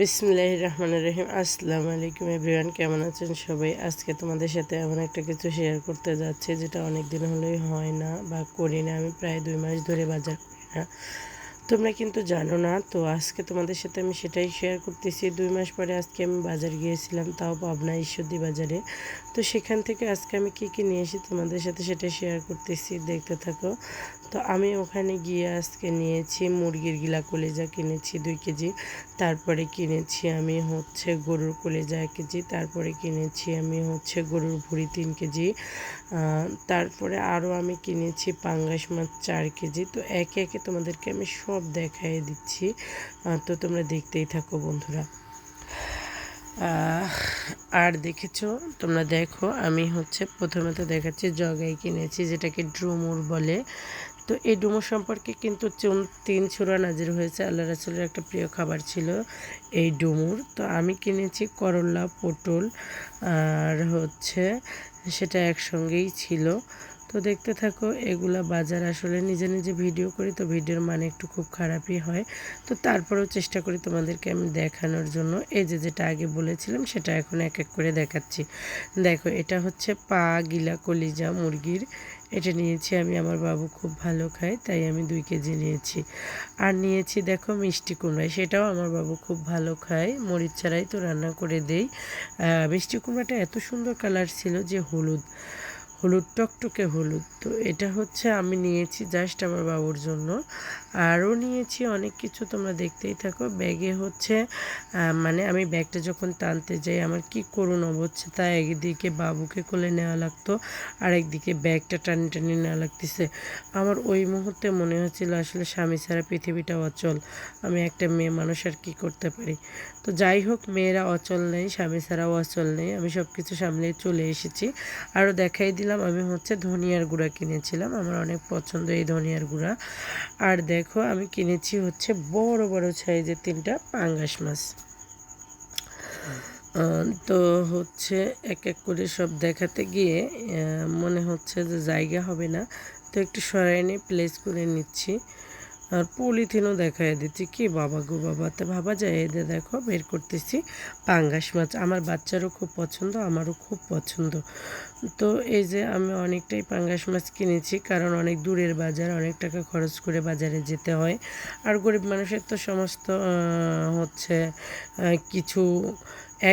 বিসমিল্লাহ রহমান রহিম। আসসালামু আলাইকুম এভরিওয়ান, কেমন আছেন সবাই? আজকে তোমাদের সাথে এমন একটা কিছু শেয়ার করতে যাচ্ছি, যেটা অনেক দিন হলেই হয় না বা করি না। আমি প্রায় দুই মাস ধরে বাজার করি না। তোমরা কিন্তু জানো না, তো আজকে তোমাদের সাথে আমি সেটাই শেয়ার করতেছি। দুই মাস পরে আজকে আমি বাজার গিয়েছিলাম, তাও পাবনা ঈশ্বরদী বাজারে। তো সেখান থেকে আজকে আমি কি কি নিয়ে এসে তোমাদের সাথে সেটা শেয়ার করতেছি, দেখতে থাকো। তো আমি ওখানে গিয়ে আজকে নিয়েছি মুরগির গিলা কলেজা কিনেছি দুই কেজি। তারপরে কিনেছি আমি হচ্ছে গরুর কলেজা এক কেজি। তারপরে কিনেছি আমি হচ্ছে গরুর ভুড়ি তিন কেজি। তারপরে আরও আমি কিনেছি পাঙ্গাস মাছ চার কেজি। তো একে একে তোমাদেরকে আমি সব দেখাই দিচ্ছি। তো তোমরা দেখতেই থাকো বন্ধুরা। আর দেখেছ? তোমরা দেখো, আমি হচ্ছে প্রথমে তো দেখাচ্ছি জগাই কিনেছি, যেটাকে ড্রুমুর বলে। তো এই ডুমো সম্পর্কে কিন্তু তিন ছুরা নাজির হয়েছে। আল্লাহ রাসুলের একটা প্রিয় খাবার ছিল এই ডুমুর তো আমি কিনেছি করল্লা পটল, আর হচ্ছে সেটা একসঙ্গেই ছিল। তো দেখতে থাকো, এগুলা বাজার আসলে নিজে নিজে ভিডিও করি, তো ভিডিওর মানে একটু খুব খারাপই হয়। তো তারপরেও চেষ্টা করি তোমাদেরকে আমি দেখানোর জন্য। এই যে যেটা আগে বলেছিলাম, সেটা এখন এক এক করে দেখাচ্ছি। দেখো, এটা হচ্ছে পা গিলা কলিজা মুরগির। এটা নিয়েছি আমি, আমার বাবু খুব ভালো খায়, তাই আমি দুই কেজি নিয়েছি। আর নিয়েছি দেখো মিষ্টি কুমড়া, সেটাও আমার বাবু খুব ভালো খায়। মরিচ ছাড়াই তো রান্না করে দেই। মিষ্টি কুমড়াটা এত সুন্দর কালার ছিল যে হলুদ। হলুদ, টকটকে হলুদ। তো এটা হচ্ছে আমি নিয়েছি জাস্ট আমার বাবুর জন্য। আরও নিয়েছি অনেক কিছু, তোমরা দেখতেই থাকো। ব্যাগে হচ্ছে মানে আমি ব্যাগটা যখন টানতে যাই, আমার কি করুন অবস্থা একদিকে বাবুকে কোলে নেওয়া লাগতো আর একদিকে ব্যাগটা টানি টানি নেওয়া লাগতেছে। আমার ওই মুহূর্তে মনে হচ্ছিল আসলে স্বামী ছাড়া পৃথিবীটা অচল, আমি একটা মেয়ে মানুষ আর কী করতে পারি। তো যাই হোক, মেয়েরা অচল নেই, স্বামী ছাড়াও অচল নেই, আমি সব কিছু সামলে চলে এসেছি। আরও দেখাই দিলাম আমি হচ্ছে ধনিয়ার গুঁড়া কিনেছিলাম, আমার অনেক পছন্দ এই ধনিয়ার গুঁড়া। আর দেখো, আমি কিনেছি হচ্ছে বড় বড় সাইজের তিনটা পাঙ্গাস মাছ। তো হচ্ছে এক এক করে সব দেখাতে গিয়ে মনে হচ্ছে যে জায়গা হবে না, তো একটু সরাই প্লেস করে নিচ্ছি। আর পলিথিনও দেখাই দিচ্ছি। কি বাবা গো বাবা, তো ভাবা যায় এদের দেখো বের করতেছি পাঙ্গাস মাছ। আমার বাচ্চারও খুব পছন্দ, আমারও খুব পছন্দ। তো এই যে আমি অনেকটাই পাঙ্গাস মাছ কিনেছি, কারণ অনেক দূরের বাজার, অনেক টাকা খরচ করে বাজারে যেতে হয়। আর গরিব মানুষের তো সমস্ত হচ্ছে কিছু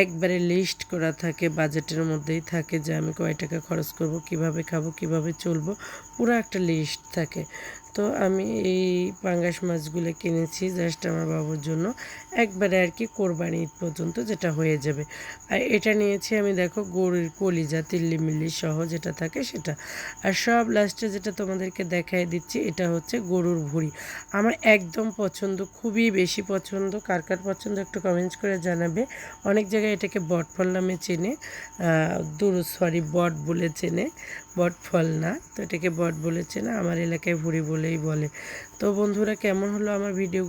একবারে লিস্ট করা থাকে বাজেটের মধ্যেই থাকে যে আমি কয় টাকা খরচ করব, কীভাবে খাব, কীভাবে চলবো, পুরো একটা লিস্ট থাকে। তো আমি এই পাঙ্গাস মাছগুলো কিনেছি জাস্ট আমার বাবুর জন্য। একবারে আর কি কোরবানি ঈদ পর্যন্ত যেটা হয়ে যাবে। আর এটা নিয়েছি আমি দেখো গরুর কলিজা তিল্লিমিল্লি সহ যেটা থাকে সেটা। আর সব লাস্টে যেটা তোমাদেরকে দেখাই দিচ্ছি, এটা হচ্ছে গরুর ভুড়ি। আমার একদম পছন্দ, খুবই বেশি পছন্দ। কার কার পছন্দ একটু কমেন্টস করে জানাবে। অনেক জায়গায় এটাকে বটফল নামে চেনে। দূর সরি বট বলে চেনে। বট ফল না, তো এটাকে বট বলে চেনে। আমার এলাকায় ভুড়ি বলেই বলে। তো বন্ধুরা কেমন হলো আমার ভিডিও